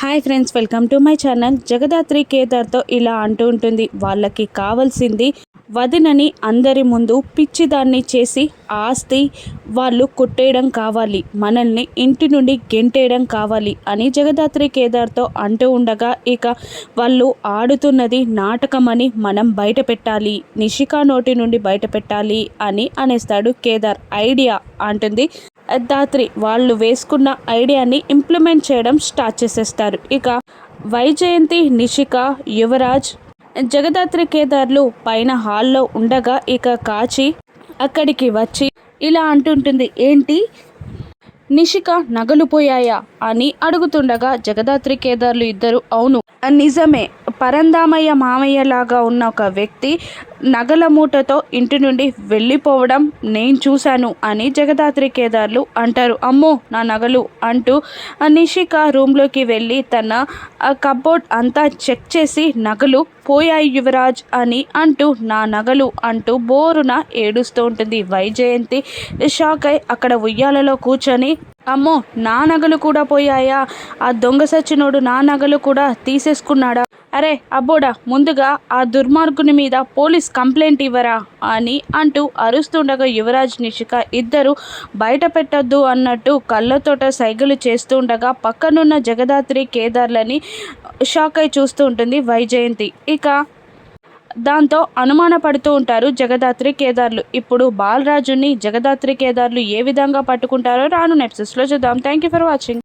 Hi friends welcome to my channel. Jagadhatri కేదార్తో ఇలా అంటూ ఉంటుంది వాళ్ళకి కావాల్సింది వదినని అందరి ముందు పిచ్చిదాన్ని చేసి ఆస్తి వాళ్ళు కొట్టేయడం కావాలి మనల్ని ఇంటి నుండి గెంటేయడం కావాలి అని జగదాత్రి కేదార్తో అంటూ ఉండగా ఇక వాళ్ళు ఆడుతున్నది నాటకమని మనం బయట పెట్టాలి నిషికా నోటి నుండి బయట పెట్టాలి అని అనేస్తాడు కేదార్. ఐడియా అంటుంది దాత్రి వాళ్ళు వేసుకున్న ఐడియాని ఇంప్లిమెంట్ చేయడం స్టార్ట్ చేసేస్తారు. ఇక వైజయంతి నిషిక యువరాజ్ జగదాత్రి కేదార్లు పైన హాల్లో ఉండగా ఇక కాచి అక్కడికి వచ్చి ఇలా అంటుంటుంది ఏంటి? నిషిక నగలు పోయాయా? అని అడుగుతుండగా జగదాత్రి కేదార్లు ఇద్దరు అవును. నిజమే. పరందామయ్య మామయ్య లాగా ఉన్న ఒక వ్యక్తి నగల మూటతో ఇంటి నుండి వెళ్ళిపోవడం నేను చూశాను అని జగదాత్రి కేదార్లు అంటారు. అమ్మో నా నగలు అంటూ నిషిక రూమ్లోకి వెళ్ళి తన కబోర్డ్ అంతా చెక్ చేసి నగలు పోయాయి యువరాజ్ అని అంటూ నా నగలు అంటూ బోరున ఏడుస్తూ ఉంటుంది. వైజయంతి షాక్ అయి అక్కడ ఉయ్యాలలో కూర్చొని అమ్మో నా నగలు కూడా పోయాయా? ఆ దొంగ సచ్చినోడు నా నగలు కూడా తీసేసుకున్నాడా? అరే అబ్బోడా ముందుగా ఆ దుర్మార్గుని మీద పోలీస్ కంప్లైంట్ ఇవ్వరా అని అంటూ అరుస్తుండగా యువరాజ్ నిషిక ఇద్దరు బయట పెట్టద్దు అన్నట్టు కళ్ళతోట సైగలు చేస్తూ ఉండగా పక్కనున్న జగదాత్రి కేదార్లని షాక్ అయి చూస్తూ ఉంటుంది వైజయంతి. ఇక దాంతో అనుమానపడుతూ ఉంటారు జగదాత్రి కేదార్లు. ఇప్పుడు బాలరాజుని జగదాత్రి కేదార్లు ఏ విధంగా పట్టుకుంటారో రాను నెప్సెస్లో చూద్దాం. Thank you for watching